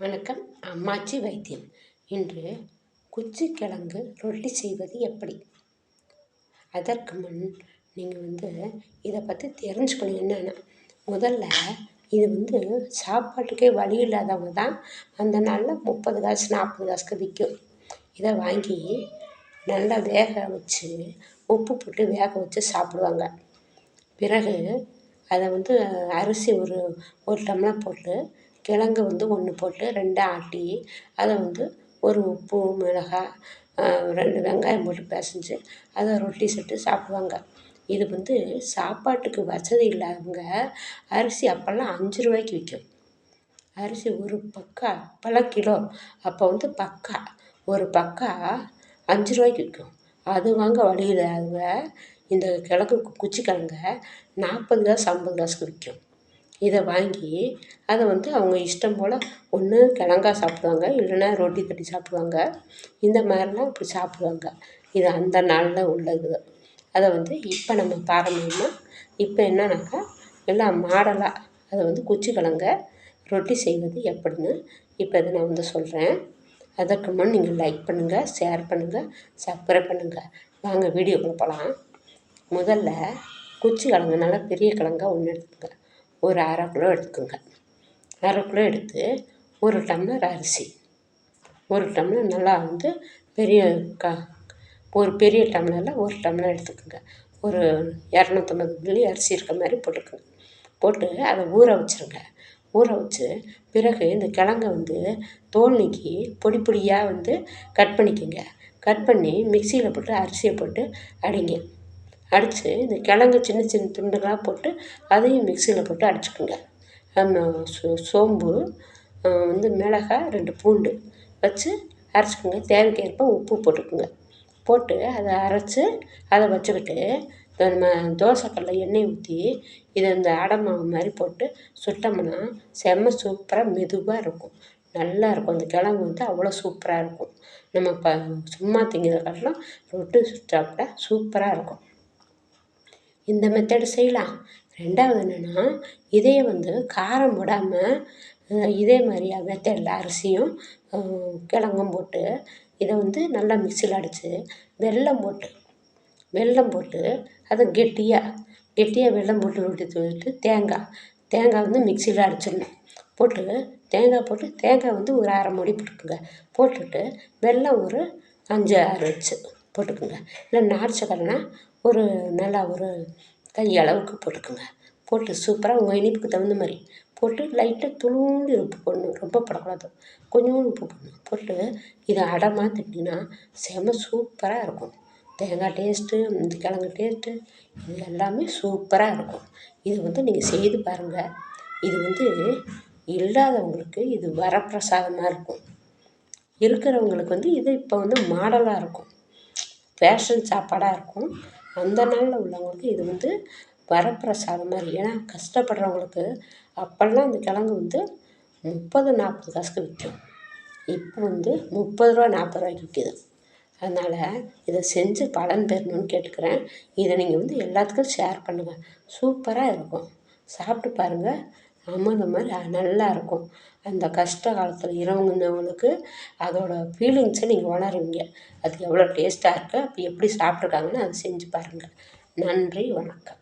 வணக்கம். அம்மாச்சி வைத்தியம். இன்று குச்சிக்கிழங்கு ரொட்டி செய்வது எப்படி? அதற்கு முன் நீங்கள் வந்து இதை பற்றி தெரிஞ்சுக்கணும் என்னென்னா. முதல்ல இது வந்து சாப்பாட்டுக்கே வழி இல்லாதவங்க தான் அந்த நாளில் முப்பது காசு நாற்பது காசுக்கு விற்கும் இதை வாங்கி நல்லா வேக வச்சு உப்பு போட்டு வேக வச்சு சாப்பிடுவாங்க. பிறகு அதை வந்து அரிசி ஒரு ஒரு டம்ளர் போட்டு கிழங்கு வந்து ஒன்று போட்டு ரெண்டாக ஆட்டி அதை வந்து ஒரு உப்பு மிளகாய் ரெண்டு வெங்காயம் போட்டு பிசைஞ்சி அதை ரொட்டி சுட்டு சாப்பிடுவாங்க. இது வந்து சாப்பாட்டுக்கு வசதி இல்லாதவங்க அரிசி அப்போல்லாம் அஞ்சு ரூபாய்க்கு விற்கும் அரிசி ஒரு பக்கா அப்போல்லாம் கிலோ அப்போ வந்து பக்கா ஒரு பக்கா அஞ்சு ரூபாய்க்கு விற்கும் அது வாங்க வழி இல்லாதவங்க இந்த கிழங்கு குச்சி கிழங்க நாற்பது காசு ஐம்பது காசுக்கு விற்கும் இதை வாங்கி அதை வந்து அவங்க இஷ்டம் போல் ஒன்று கிழங்கா சாப்பிடுவாங்க இல்லைன்னா ரொட்டி கட்டி சாப்பிடுவாங்க. இந்த மாதிரிலாம் இப்படி சாப்பிடுவாங்க. இது அந்த நாளில் உள்ளது. அதை வந்து இப்போ நம்ம பாரம்பரியமாக இப்போ என்னன்னாக்கா எல்லாம் மாடலாக அதை வந்து குச்சி கிழங்க ரொட்டி செய்வது எப்படின்னு இப்போ இதை நான் வந்து சொல்கிறேன் அதற்கு முன் நீங்கள் லைக் பண்ணுங்கள் ஷேர் பண்ணுங்கள் சப்ஸ்கிரைப் பண்ணுங்கள் வாங்க வீடியோக்குள்ளே போகலாம் முதல்ல குச்சி கிழங்கு நல்லா பெரிய கிழங்கா ஒன்று எடுத்துக்கோங்க. ஒரு அரை கிலோ எடுத்துக்கோங்க. அரை கிலோ எடுத்து ஒரு டம்ளர் அரிசி. ஒரு டம்ளர் நல்லா வந்து பெரிய க ஒரு பெரிய டம்ளரில் ஒரு டம்ளர் எடுத்துக்கோங்க. ஒரு இரநூத்தம்பது மில்லி அரிசி இருக்க மாதிரி போட்டுக்கோங்க. போட்டு அதை ஊற வச்சுருங்க. ஊற வச்சு பிறகு இந்த கிழங்க வந்து தோல் நீக்கி பொடி பொடியாக வந்து கட் பண்ணிக்கோங்க. கட் பண்ணி மிக்சியில் போட்டு அரிசியை போட்டு அடிங்க. அடித்து இந்த கிழங்கு சின்ன சின்ன துண்டுகளாக போட்டு அதையும் மிக்சியில் போட்டு அடிச்சுக்கோங்க. சோ சோம்பு வந்து மிளகாய் ரெண்டு பூண்டு வச்சு அரைச்சிக்கோங்க. தேவைக்கேற்ப உப்பு போட்டுக்கோங்க. போட்டு அதை அரைச்சி அதை வச்சுக்கிட்டு நம்ம தோசைக்கல்ல எண்ணெய் ஊற்றி இதை இந்த அடை மாவு மாதிரி போட்டு சுட்டோம்னா செம்ம சூப்பராக மெதுவாக இருக்கும். நல்லா இருக்கும். அந்த கிழங்கு வந்து அவ்வளோ சூப்பராக இருக்கும். நம்ம ப சும்மா திங்கிறத காட்டிலும் ரொட்டி சுட்டு சாப்பிட்டா சூப்பராக இருக்கும். இந்த மெத்தடு செய்யலாம். ரெண்டாவது என்னென்னா இதே வந்து காரம் போடாமல் இதே மாதிரியா மெத்தடில் அரிசியும் கிழங்கும் போட்டு இதை வந்து நல்லா மிக்சியில் அடித்து வெல்லம் போட்டு வெல்லம் போட்டு அதை கெட்டியாக கெட்டியாக வெல்லம் போட்டு ரொட்டி தூவிட்டு தேங்காய் தேங்காய் வந்து மிக்சியில் அடிச்சிடணும். போட்டு தேங்காய் போட்டு தேங்காய் வந்து ஒரு அரை மூடி போட்டுக்கோங்க. போட்டுட்டு வெல்லம் ஒரு அஞ்சு ஆறு வச்சு. போட்டுக்கோங்க. இல்லை நாட்டு சக்கரைனா ஒரு நல்லா ஒரு கை அளவுக்கு போட்டுக்கோங்க. போட்டு சூப்பராக உங்கள் இனிப்புக்கு தகுந்த மாதிரி போட்டு லைட்டாக துளுண்டு உப்பு போடணும். ரொம்ப போடக்கூடாது. கொஞ்சோண்டு உப்பு போடணும். போட்டு இதை அடை மாற்றிட்டிங்கன்னா செம சூப்பராக இருக்கும். தேங்காய் டேஸ்ட்டு இந்த கிழங்கு டேஸ்ட்டு இது எல்லாமே சூப்பராக இருக்கும். இது வந்து நீங்கள் செய்து பாருங்கள் இது வந்து இல்லாதவங்களுக்கு இது வரப்பிரசாதமாக இருக்கும். இருக்கிறவங்களுக்கு வந்து இது இப்போ வந்து மாடலாக இருக்கும். ஃபேஷன் சாப்பாடாக இருக்கும். அந்த நாளில் உள்ளவங்களுக்கு இது வந்து வரப்பிரசாதம் மாதிரி ஏன்னா கஷ்டப்படுறவங்களுக்கு அப்போல்லாம் அந்த கிழங்கு வந்து முப்பது நாற்பது காசுக்கு விற்கும் இப்போ வந்து முப்பது ரூபா நாற்பது ரூபாய்க்கு விற்கிது அதனால் இதை செஞ்சு பலன் பெறணும்னு கேட்டுக்கிறேன். இதை நீங்கள் வந்து எல்லாத்துக்கும் ஷேர் பண்ணுங்கள் சூப்பராக இருக்கும். சாப்பிட்டு பாருங்கள் அமிர்தம் மாதிரி நல்லா இருக்கும். அந்த கஷ்ட காலத்தில் இறங்குனவங்களுக்கு அதோடய ஃபீலிங்ஸை நீங்கள் உணருவீங்க. அது எவ்வளோ டேஸ்ட்டாக இருக்குது அப்போ எப்படி சாப்பிட்ருக்காங்கன்னு அதை செஞ்சு பாருங்கள் நன்றி வணக்கம்.